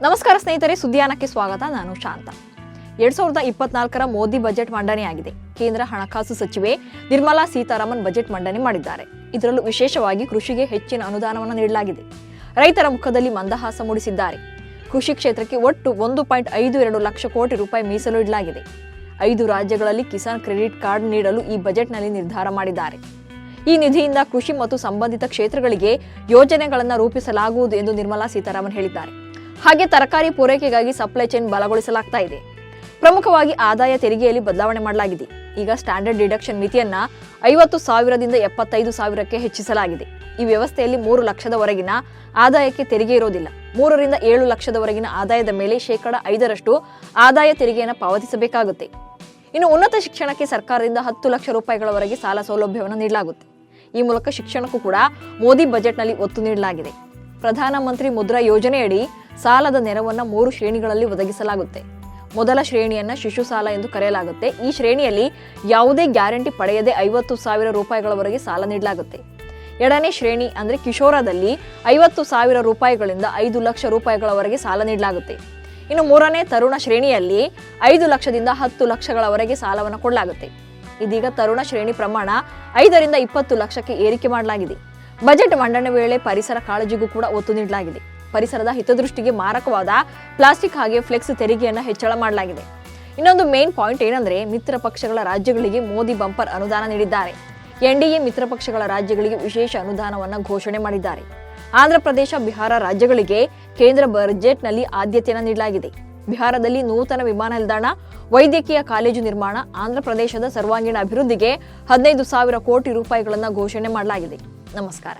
ನಮಸ್ಕಾರ ಸ್ನೇಹಿತರೆ, ಸುದ್ದಿಯಾನಕ್ಕೆ ಸ್ವಾಗತ. ನಾನು ಶಾಂತ. ಎರಡ್ ಸಾವಿರದ ಇಪ್ಪತ್ನಾಲ್ಕರ ಮೋದಿ ಬಜೆಟ್ ಮಂಡನೆಯಾಗಿದೆ. ಕೇಂದ್ರ ಹಣಕಾಸು ಸಚಿವೆ ನಿರ್ಮಲಾ ಸೀತಾರಾಮನ್ ಬಜೆಟ್ ಮಂಡನೆ ಮಾಡಿದ್ದಾರೆ. ಇದರಲ್ಲೂ ವಿಶೇಷವಾಗಿ ಕೃಷಿಗೆ ಹೆಚ್ಚಿನ ಅನುದಾನವನ್ನು ನೀಡಲಾಗಿದೆ. ರೈತರ ಮುಖದಲ್ಲಿ ಮಂದಹಾಸ ಮೂಡಿಸಿದ್ದಾರೆ. ಕೃಷಿ ಕ್ಷೇತ್ರಕ್ಕೆ ಒಟ್ಟು ಒಂದು ಪಾಯಿಂಟ್ ಐದು ಎರಡು ಲಕ್ಷ ಕೋಟಿ ರೂಪಾಯಿ ಮೀಸಲು ಇಡಲಾಗಿದೆ. ಐದು ರಾಜ್ಯಗಳಲ್ಲಿ ಕಿಸಾನ್ ಕ್ರೆಡಿಟ್ ಕಾರ್ಡ್ ನೀಡಲು ಈ ಬಜೆಟ್ನಲ್ಲಿ ನಿರ್ಧಾರ ಮಾಡಿದ್ದಾರೆ. ಈ ನಿಧಿಯಿಂದ ಕೃಷಿ ಮತ್ತು ಸಂಬಂಧಿತ ಕ್ಷೇತ್ರಗಳಿಗೆ ಯೋಜನೆಗಳನ್ನು ರೂಪಿಸಲಾಗುವುದು ಎಂದು ನಿರ್ಮಲಾ ಸೀತಾರಾಮನ್ ಹೇಳಿದ್ದಾರೆ. ಹಾಗೆ ತರಕಾರಿ ಪೂರೈಕೆಗಾಗಿ ಸಪ್ಲೈ ಚೈನ್ ಬಲಗೊಳಿಸಲಾಗ್ತಾ ಇದೆ. ಪ್ರಮುಖವಾಗಿ ಆದಾಯ ತೆರಿಗೆಯಲ್ಲಿ ಬದಲಾವಣೆ ಮಾಡಲಾಗಿದೆ. ಈಗ ಸ್ಟ್ಯಾಂಡರ್ಡ್ ಡಿಡಕ್ಷನ್ ಮಿತಿಯನ್ನ ಐವತ್ತು ಸಾವಿರದಿಂದ ಎಪ್ಪತ್ತೈದು ಸಾವಿರಕ್ಕೆ ಹೆಚ್ಚಿಸಲಾಗಿದೆ. ಈ ವ್ಯವಸ್ಥೆಯಲ್ಲಿ ಮೂರು ಲಕ್ಷದವರೆಗಿನ ಆದಾಯಕ್ಕೆ ತೆರಿಗೆ ಇರೋದಿಲ್ಲ. ಮೂರರಿಂದ ಏಳು ಲಕ್ಷದವರೆಗಿನ ಆದಾಯದ ಮೇಲೆ ಶೇಕಡ ಐದರಷ್ಟು ಆದಾಯ ತೆರಿಗೆಯನ್ನು ಪಾವತಿಸಬೇಕಾಗುತ್ತೆ. ಇನ್ನು ಉನ್ನತ ಶಿಕ್ಷಣಕ್ಕೆ ಸರ್ಕಾರದಿಂದ ಹತ್ತು ಲಕ್ಷ ರೂಪಾಯಿಗಳವರೆಗೆ ಸಾಲ ಸೌಲಭ್ಯವನ್ನು ನೀಡಲಾಗುತ್ತೆ. ಈ ಮೂಲಕ ಶಿಕ್ಷಣಕ್ಕೂ ಕೂಡ ಮೋದಿ ಬಜೆಟ್ನಲ್ಲಿ ಒತ್ತು ನೀಡಲಾಗಿದೆ. ಪ್ರಧಾನಮಂತ್ರಿ ಮುದ್ರಾ ಯೋಜನೆಯಡಿ ಸಾಲದ ನೆರವನ್ನು ಮೂರು ಶ್ರೇಣಿಗಳಲ್ಲಿ ಒದಗಿಸಲಾಗುತ್ತೆ. ಮೊದಲ ಶ್ರೇಣಿಯನ್ನು ಶಿಶು ಸಾಲ ಎಂದು ಕರೆಯಲಾಗುತ್ತೆ. ಈ ಶ್ರೇಣಿಯಲ್ಲಿ ಯಾವುದೇ ಗ್ಯಾರಂಟಿ ಪಡೆಯದೆ ಐವತ್ತು ಸಾವಿರ ರೂಪಾಯಿಗಳವರೆಗೆ ಸಾಲ ನೀಡಲಾಗುತ್ತೆ. ಎರಡನೇ ಶ್ರೇಣಿ ಅಂದ್ರೆ ಕಿಶೋರದಲ್ಲಿ ಐವತ್ತು ಸಾವಿರ ರೂಪಾಯಿಗಳಿಂದ ಐದು ಲಕ್ಷ ರೂಪಾಯಿಗಳವರೆಗೆ ಸಾಲ ನೀಡಲಾಗುತ್ತೆ. ಇನ್ನು ಮೂರನೇ ತರುಣ ಶ್ರೇಣಿಯಲ್ಲಿ ಐದು ಲಕ್ಷದಿಂದ ಹತ್ತು ಲಕ್ಷಗಳವರೆಗೆ ಸಾಲವನ್ನು ಕೊಡಲಾಗುತ್ತೆ. ಇದೀಗ ತರುಣ ಶ್ರೇಣಿ ಪ್ರಮಾಣ ಐದರಿಂದ ಇಪ್ಪತ್ತು ಲಕ್ಷಕ್ಕೆ ಏರಿಕೆ ಮಾಡಲಾಗಿದೆ. ಬಜೆಟ್ ಮಂಡನೆ ವೇಳೆ ಪರಿಸರ ಕಾಳಜಿಗೂ ಕೂಡ ಒತ್ತು ನೀಡಲಾಗಿದೆ. ಪರಿಸರದ ಹಿತದೃಷ್ಟಿಗೆ ಮಾರಕವಾದ ಪ್ಲಾಸ್ಟಿಕ್ ಹಾಗೆ ಫ್ಲೆಕ್ಸ್ ತೆರಿಗೆಯನ್ನು ಹೆಚ್ಚಳ ಮಾಡಲಾಗಿದೆ. ಇನ್ನೊಂದು ಮೇನ್ ಪಾಯಿಂಟ್ ಏನಂದ್ರೆ ಮಿತ್ರ ಪಕ್ಷಗಳ ರಾಜ್ಯಗಳಿಗೆ ಮೋದಿ ಬಂಪರ್ ಅನುದಾನ ನೀಡಿದ್ದಾರೆ. ಎನ್ಡಿಎ ಮಿತ್ರ ಪಕ್ಷಗಳ ರಾಜ್ಯಗಳಿಗೆ ವಿಶೇಷ ಅನುದಾನವನ್ನು ಘೋಷಣೆ ಮಾಡಿದ್ದಾರೆ. ಆಂಧ್ರ ಪ್ರದೇಶ ಬಿಹಾರ ರಾಜ್ಯಗಳಿಗೆ ಕೇಂದ್ರ ಬಜೆಟ್ನಲ್ಲಿ ಆದ್ಯತೆಯನ್ನು ನೀಡಲಾಗಿದೆ. ಬಿಹಾರದಲ್ಲಿ ನೂತನ ವಿಮಾನ ನಿಲ್ದಾಣ, ವೈದ್ಯಕೀಯ ಕಾಲೇಜು ನಿರ್ಮಾಣ ಆಂಧ್ರ ಪ್ರದೇಶದ ಸರ್ವಾಂಗೀಣ ಅಭಿವೃದ್ಧಿಗೆ ಹದಿನೈದು ಸಾವಿರ ಕೋಟಿ ರೂಪಾಯಿಗಳನ್ನು ಘೋಷಣೆ ಮಾಡಲಾಗಿದೆ. ನಮಸ್ಕಾರ.